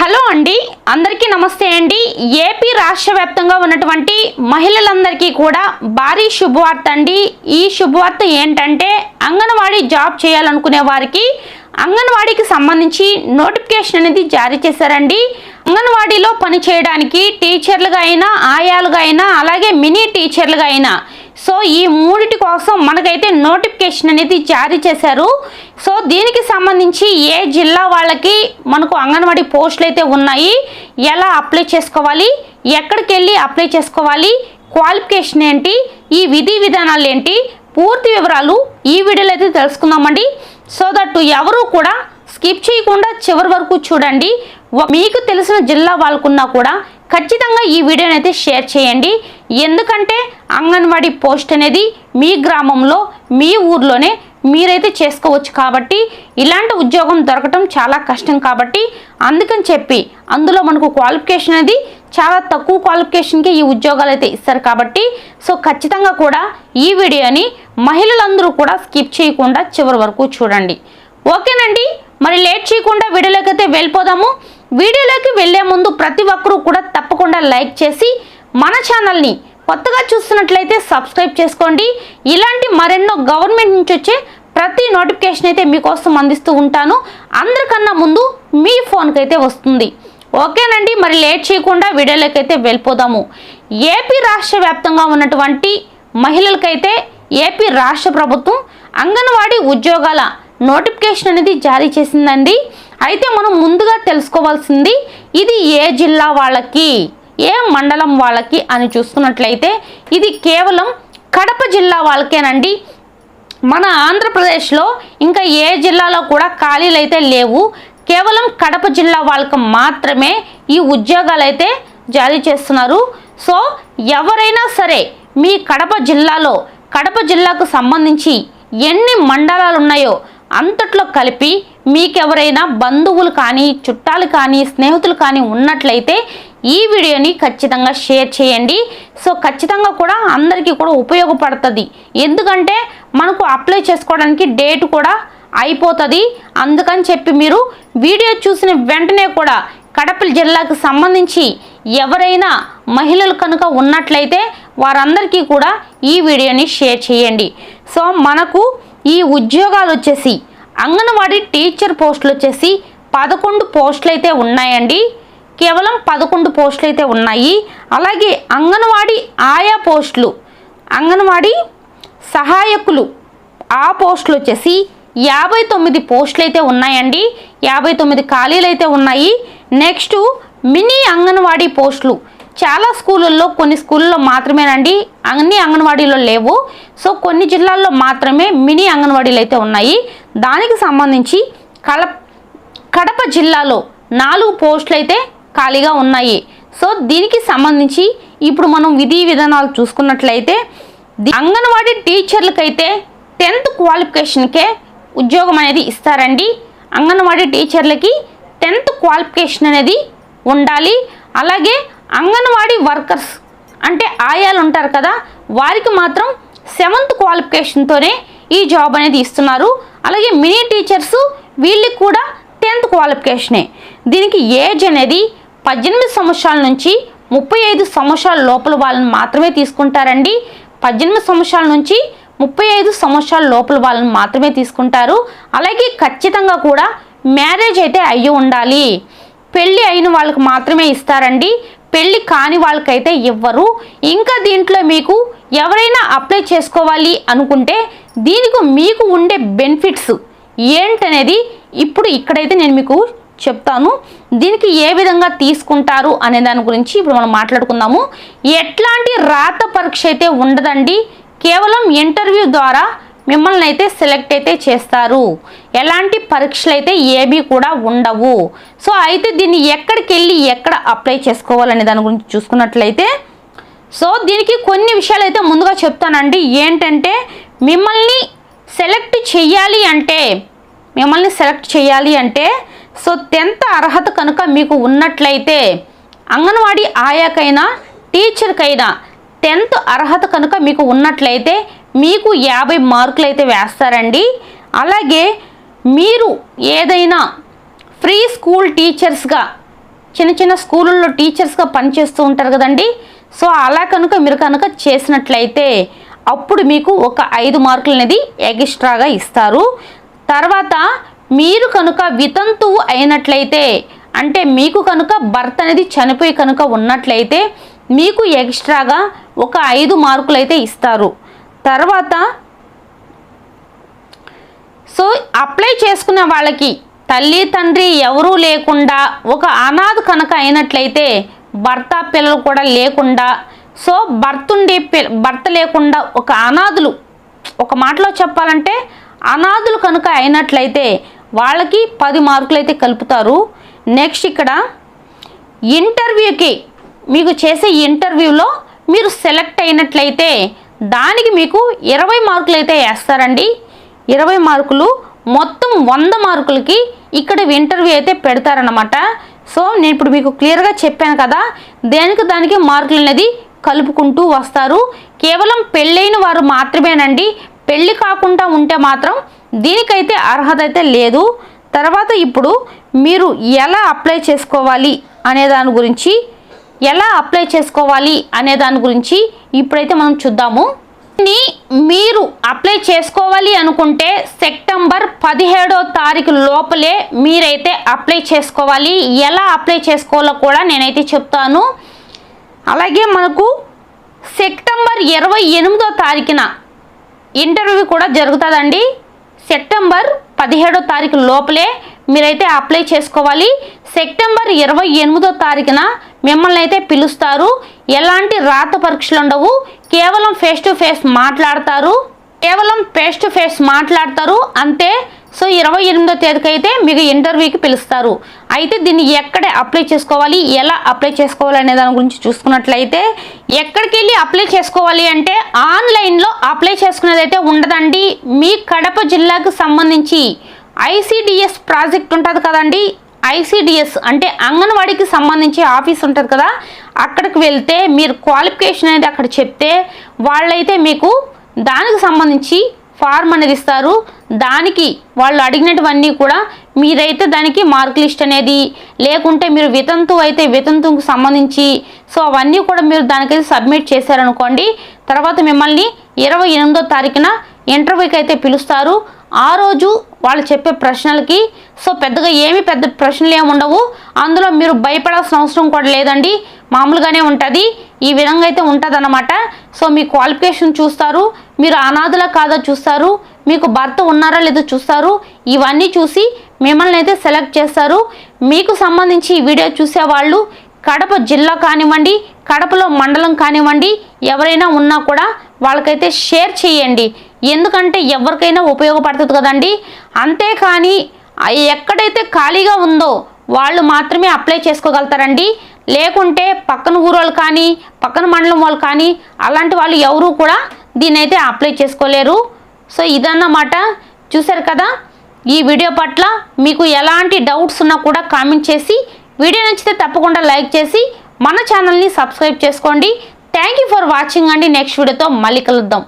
Hello అండి అందరికీ నమస్తే అండి. ఏపీ రాష్ట్ర వ్యాప్తంగా ఉన్నటువంటి మహిళలందరికీ కూడా భారీ శుభవార్త అండి. ఈ శుభవార్త ఏంటంటే అంగన్వాడీ జాబ్ చేయాలనుకునే వారికి అంగన్వాడీకి సంబంధించి నోటిఫికేషన్ అనేది జారీ చేశారండి. అంగన్వాడీలో పనిచేయడానికి టీచర్లుగా అయినా ఆయాలుగా అయినా అలాగే మినీ టీచర్లుగా అయినా. సో ఈ మూడిటి కోసం మనకైతే నోటిఫికేషన్ అనేది జారీ చేశారు. సో దీనికి సంబంధించి ఏ జిల్లా వాళ్ళకి మనకు అంగన్వాడీ పోస్టులు అయితే ఉన్నాయి ఎలా అప్లై చేసుకోవాలి ఎక్కడికి వెళ్ళి అప్లై చేసుకోవాలి క్వాలిఫికేషన్ ఏంటి ఈ విధి విధానాలు ఏంటి పూర్తి వివరాలు ఈ వీడియోలో అయితే తెలుసుకుందామండి. సో దట్ ఎవరు కూడా స్కిప్ చేయకుండా చివరి వరకు చూడండి. మీకు తెలిసిన జిల్లా వాళ్ళకున్నా కూడా ఖచ్చితంగా ఈ వీడియోని అయితే షేర్ చేయండి. ఎందుకంటే అంగన్వాడీ పోస్ట్ అనేది మీ గ్రామంలో మీ ఊర్లోనే మీరైతే చేసుకోవచ్చు కాబట్టి ఇలాంటి ఉద్యోగం దొరకటం చాలా కష్టం కాబట్టి అందుకని చెప్పి అందులో మనకు క్వాలిఫికేషన్ అనేది చాలా తక్కువ క్వాలిఫికేషన్కి ఈ ఉద్యోగాలు అయితే ఇస్తారు కాబట్టి సో ఖచ్చితంగా కూడా ఈ వీడియోని మహిళలందరూ కూడా స్కిప్ చేయకుండా చివరి వరకు చూడండి. ఓకేనండి? మరి లేట్ చేయకుండా వీడియోలోకి అయితే వెళ్ళిపోదాము. వీడియోలోకి వెళ్ళే ముందు ప్రతి ఒక్కరూ కూడా తప్పకుండా లైక్ చేసి మన ఛానల్ని కొత్తగా చూస్తున్నట్లయితే సబ్స్క్రైబ్ చేసుకోండి. ఇలాంటి మరెన్నో గవర్నమెంట్ నుంచి వచ్చే ప్రతి నోటిఫికేషన్ అయితే మీకోసం అందిస్తూ ఉంటాను. అందరికన్నా ముందు మీ ఫోన్కి అయితే వస్తుంది. ఓకేనండి మరి లేట్ చేయకుండా వీడియోలోకి అయితే వెళ్ళిపోదాము. ఏపీ రాష్ట్ర వ్యాప్తంగా ఉన్నటువంటి మహిళలకైతే ఏపీ రాష్ట్ర ప్రభుత్వం అంగన్వాడీ ఉద్యోగాల నోటిఫికేషన్ అనేది జారీ చేసిందండి. అయితే మనం ముందుగా తెలుసుకోవాల్సింది ఇది ఏ జిల్లా వాళ్ళకి? ఏ మండలం వాళ్ళకి అని చూసుకున్నట్లయితే ఇది కేవలం కడప జిల్లా వాళ్ళకేనండి. మన ఆంధ్రప్రదేశ్లో ఇంకా ఏ జిల్లాలో కూడా ఖాళీలు అయితే లేవు. కేవలం కడప జిల్లా వాళ్ళకి మాత్రమే ఈ ఉద్యోగాలు అయితే జారీ చేస్తున్నారు. సో ఎవరైనా సరే మీ కడప జిల్లాలో కడప జిల్లాకు సంబంధించి ఎన్ని మండలాలు ఉన్నాయో అంతట్లో కలిపి మీకెవరైనా బంధువులు కానీ చుట్టాలు కానీ స్నేహితులు కానీ ఉన్నట్లయితే ఈ వీడియోని ఖచ్చితంగా షేర్ చేయండి. సో ఖచ్చితంగా కూడా అందరికీ కూడా ఉపయోగపడుతుంది. ఎందుకంటే మనకు అప్లై చేసుకోవడానికి డేట్ కూడా అయిపోతుంది. అందుకని చెప్పి మీరు వీడియో చూసిన వెంటనే కూడా కడప జిల్లాకు సంబంధించి ఎవరైనా మహిళలు కనుక ఉన్నట్లయితే వారందరికీ కూడా ఈ వీడియోని షేర్ చేయండి. సో మనకు ఈ ఉద్యోగాలు వచ్చేసి అంగన్వాడీ టీచర్ పోస్టులు వచ్చేసి పదకొండు పోస్టులు అయితే ఉన్నాయండి. కేవలం పదకొండు పోస్టులు అయితే ఉన్నాయి. అలాగే అంగన్వాడీ ఆయా పోస్టులు అంగన్వాడీ సహాయకులు ఆ పోస్టులు వచ్చేసి యాభై తొమ్మిది పోస్టులు అయితే ఉన్నాయండి. యాభై తొమ్మిది ఖాళీలు అయితే ఉన్నాయి. నెక్స్ట్ మినీ అంగన్వాడీ పోస్టులు. చాలా స్కూళ్ళల్లో కొన్ని స్కూళ్ళలో మాత్రమేనండి అన్ని అంగన్వాడీలో లేవు. సో కొన్ని జిల్లాల్లో మాత్రమే మినీ అంగన్వాడీలు అయితే ఉన్నాయి. దానికి సంబంధించి కడప జిల్లాలో నాలుగు పోస్టులు అయితే ఖాళీగా ఉన్నాయి. సో దీనికి సంబంధించి ఇప్పుడు మనం విధి విధానాలు చూసుకున్నట్లయితే అంగన్వాడీ టీచర్లకైతే టెన్త్ క్వాలిఫికేషన్కే ఉద్యోగం అనేది ఇస్తారండి. అంగన్వాడీ టీచర్లకి టెన్త్ క్వాలిఫికేషన్ అనేది ఉండాలి. అలాగే అంగన్వాడీ వర్కర్స్ అంటే ఆయాలు ఉంటారు కదా వారికి మాత్రం సెవెంత్ క్వాలిఫికేషన్తోనే ఈ జాబ్ అనేది ఇస్తున్నారు. అలాగే మినీ టీచర్స్ వీళ్ళకి కూడా టెన్త్ క్వాలిఫికేషనే. దీనికి ఏజ్ అనేది పద్దెనిమిది సంవత్సరాల నుంచి ముప్పై ఐదు సంవత్సరాల లోపల వాళ్ళని మాత్రమే తీసుకుంటారండి. పద్దెనిమిది సంవత్సరాల నుంచి ముప్పై ఐదు సంవత్సరాల లోపల వాళ్ళని మాత్రమే తీసుకుంటారు. అలాగే ఖచ్చితంగా కూడా మ్యారేజ్ అయితే అయ్యి ఉండాలి. పెళ్ళి అయిన వాళ్ళకి మాత్రమే ఇస్తారండి. పెళ్ళి కాని వాళ్ళకైతే ఇవ్వరు. ఇంకా దీంట్లో మీకు ఎవరైనా అప్లై చేసుకోవాలి అనుకుంటే దీనికి మీకు ఉండే బెనిఫిట్స్ ఏంటనేది ఇప్పుడు ఇక్కడైతే నేను మీకు చెప్తాను. దీనికి ఏ విధంగా తీసుకుంటారు అనే దాని గురించి ఇప్పుడు మనం మాట్లాడుకుందాము. ఎట్లాంటి రాత పరీక్ష అయితే ఉండదండి. కేవలం ఇంటర్వ్యూ ద్వారా మిమ్మల్ని అయితే సెలెక్ట్ అయితే చేస్తారు. ఎలాంటి పరీక్షలు అయితే ఏవి కూడా ఉండవు. సో అయితే దీన్ని ఎక్కడికి వెళ్ళి ఎక్కడ అప్లై చేసుకోవాలనే దాని గురించి చూసుకున్నట్లయితే సో దీనికి కొన్ని విషయాలు అయితే ముందుగా చెప్తానండి. ఏంటంటే మిమ్మల్ని సెలెక్ట్ చెయ్యాలి అంటే మిమ్మల్ని సెలెక్ట్ చేయాలి అంటే సో టెన్త్ అర్హత కనుక మీకు ఉన్నట్లయితే అంగన్వాడీ ఆయాకైనా టీచర్కైనా టెన్త్ అర్హత కనుక మీకు ఉన్నట్లయితే మీకు యాభై మార్కులు అయితే వేస్తారండి. అలాగే మీరు ఏదైనా ఫ్రీ స్కూల్ టీచర్స్గా చిన్న చిన్న స్కూళ్ళల్లో టీచర్స్గా పనిచేస్తూ ఉంటారు కదండి. సో అలా కనుక మీరు కనుక చేసినట్లయితే అప్పుడు మీకు ఒక ఐదు మార్కులు అనేది ఎక్స్ట్రాగా ఇస్తారు. తర్వాత మీరు కనుక వితంతువు అయినట్లయితే అంటే మీకు కనుక భర్త అనేది చనిపోయి కనుక ఉన్నట్లయితే మీకు ఎక్స్ట్రాగా ఒక ఐదు మార్కులు అయితే ఇస్తారు. తర్వాత సో అప్లై చేసుకునే వాళ్ళకి తల్లి తండ్రి ఎవరూ లేకుండా ఒక అనాథ కనుక అయినట్లయితే భర్త పిల్లలు కూడా లేకుండా సో భర్తుండి భర్త లేకుండా ఒక అనాథులు ఒక మాటలో చెప్పాలంటే అనాథులు కనుక అయినట్లయితే వాళ్ళకి పది మార్కులు అయితే కలుపుతారు. నెక్స్ట్ ఇక్కడ ఇంటర్వ్యూకి మీకు చేసే ఇంటర్వ్యూలో మీరు సెలెక్ట్ అయినట్లయితే దానికి మీకు ఇరవై మార్కులు అయితే వేస్తారండి. ఇరవై మార్కులు మొత్తం వంద మార్కులకి ఇక్కడ ఇంటర్వ్యూ అయితే పెడతారనమాట సో నేను ఇప్పుడు మీకు క్లియర్గా చెప్పాను కదా దేనికి దానికి మార్కులు అనేది కలుపుకుంటూ వస్తారు. కేవలం పెళ్ళైన వారు మాత్రమేనండి. పెళ్ళి కాకుండా ఉంటే మాత్రం దీనికైతే అర్హత అయితే లేదు. తర్వాత ఇప్పుడు మీరు ఎలా అప్లై చేసుకోవాలి అనే దాని గురించి ఎలా అప్లై చేసుకోవాలి అనే దాని గురించి ఇప్పుడైతే మనం చూద్దాము. దీన్ని మీరు అప్లై చేసుకోవాలి అనుకుంటే సెప్టెంబర్ పదిహేడో తారీఖు లోపలే మీరైతే అప్లై చేసుకోవాలి. ఎలా అప్లై చేసుకోవాలో కూడా నేనైతే చెప్తాను. అలాగే మనకు సెప్టెంబర్ ఇరవై ఎనిమిదో తారీఖున ఇంటర్వ్యూ కూడా జరుగుతుందండి. సెప్టెంబర్ పదిహేడో తారీఖు లోపలే మీరైతే అప్లై చేసుకోవాలి. సెప్టెంబర్ ఇరవై ఎనిమిదో తారీఖున మిమ్మల్ని అయితే పిలుస్తారు. ఎలాంటి రాత పరీక్షలు ఉండవు. కేవలం ఫేస్ టు ఫేస్ మాట్లాడతారు. కేవలం ఫేస్ టు ఫేస్ మాట్లాడతారు. అంతే సో ఇరవై ఎనిమిదో తేదీకి అయితే మీకు ఇంటర్వ్యూకి పిలుస్తారు. అయితే దీన్ని ఎక్కడ అప్లై చేసుకోవాలి ఎలా అప్లై చేసుకోవాలి అనే దాని గురించి చూసుకున్నట్లయితే ఎక్కడికి వెళ్ళి అప్లై చేసుకోవాలి అంటే ఆన్లైన్లో అప్లై చేసుకునేది అయితే ఉండదండి. మీ కడప జిల్లాకు సంబంధించి ఐసిడిఎస్ ప్రాజెక్ట్ ఉంటుంది కదండి. ఐసిడిఎస్ అంటే అంగన్వాడీకి సంబంధించి ఆఫీస్ ఉంటుంది కదా అక్కడికి వెళ్తే మీరు క్వాలిఫికేషన్ అనేది అక్కడ చెప్తే వాళ్ళైతే మీకు దానికి సంబంధించి ఫార్మ్ అనేది ఇస్తారు. దానికి వాళ్ళు అడిగినటువన్నీ కూడా మీరైతే దానికి మార్క్ లిస్ట్ అనేది లేకుంటే మీరు వితంతు అయితే వితంతుకు సంబంధించి సో అవన్నీ కూడా మీరు దానికైతే సబ్మిట్ చేశారనుకోండి తర్వాత మిమ్మల్ని ఇరవై ఎనిమిదో తారీఖున ఇంటర్వ్యూకి అయితే పిలుస్తారు. ఆ రోజు వాళ్ళు చెప్పే ప్రశ్నలకి సో పెద్దగా ఏమి పెద్ద ప్రశ్నలు ఏమి ఉండవు. అందులో మీరు భయపడాల్సిన అవసరం కూడా లేదండి. మామూలుగానే ఉంటుంది. ఈ విధంగా అయితే ఉంటుంది సో మీ క్వాలిఫికేషన్ చూస్తారు. మీరు అనాథలా కాదో చూస్తారు. మీకు భర్త ఉన్నారా లేదో చూస్తారు. ఇవన్నీ చూసి మిమ్మల్ని అయితే సెలెక్ట్ చేస్తారు. మీకు సంబంధించి ఈ వీడియో చూసేవాళ్ళు కడప జిల్లా కానివ్వండి కడపలో మండలం కానివ్వండి ఎవరైనా ఉన్నా కూడా వాళ్ళకైతే షేర్ చేయండి. ఎందుకంటే ఎవరికైనా ఉపయోగపడుతుంది కదండి. అంతేకాని ఎక్కడైతే ఖాళీగా ఉందో వాళ్ళు మాత్రమే అప్లై చేసుకోగలుగుతారండి. లేకుంటే పక్కన ఊరు వాళ్ళు కానీ పక్కన మండలం వాళ్ళు కానీ అలాంటి వాళ్ళు ఎవరూ కూడా దీన్ని అయితే అప్లై చేసుకోలేరు. సో ఇదన్నమాట. చూశారు కదా? ఈ వీడియో పట్ల మీకు ఎలాంటి డౌట్స్ ఉన్నా కూడా కామెంట్ చేసి వీడియో నచ్చితే తప్పకుండా లైక్ చేసి మన ఛానల్ని సబ్స్క్రైబ్ చేసుకోండి. థ్యాంక్ యూ ఫర్ వాచింగ్ అండి. నెక్స్ట్ వీడియోతో మళ్ళీ కలుద్దాం.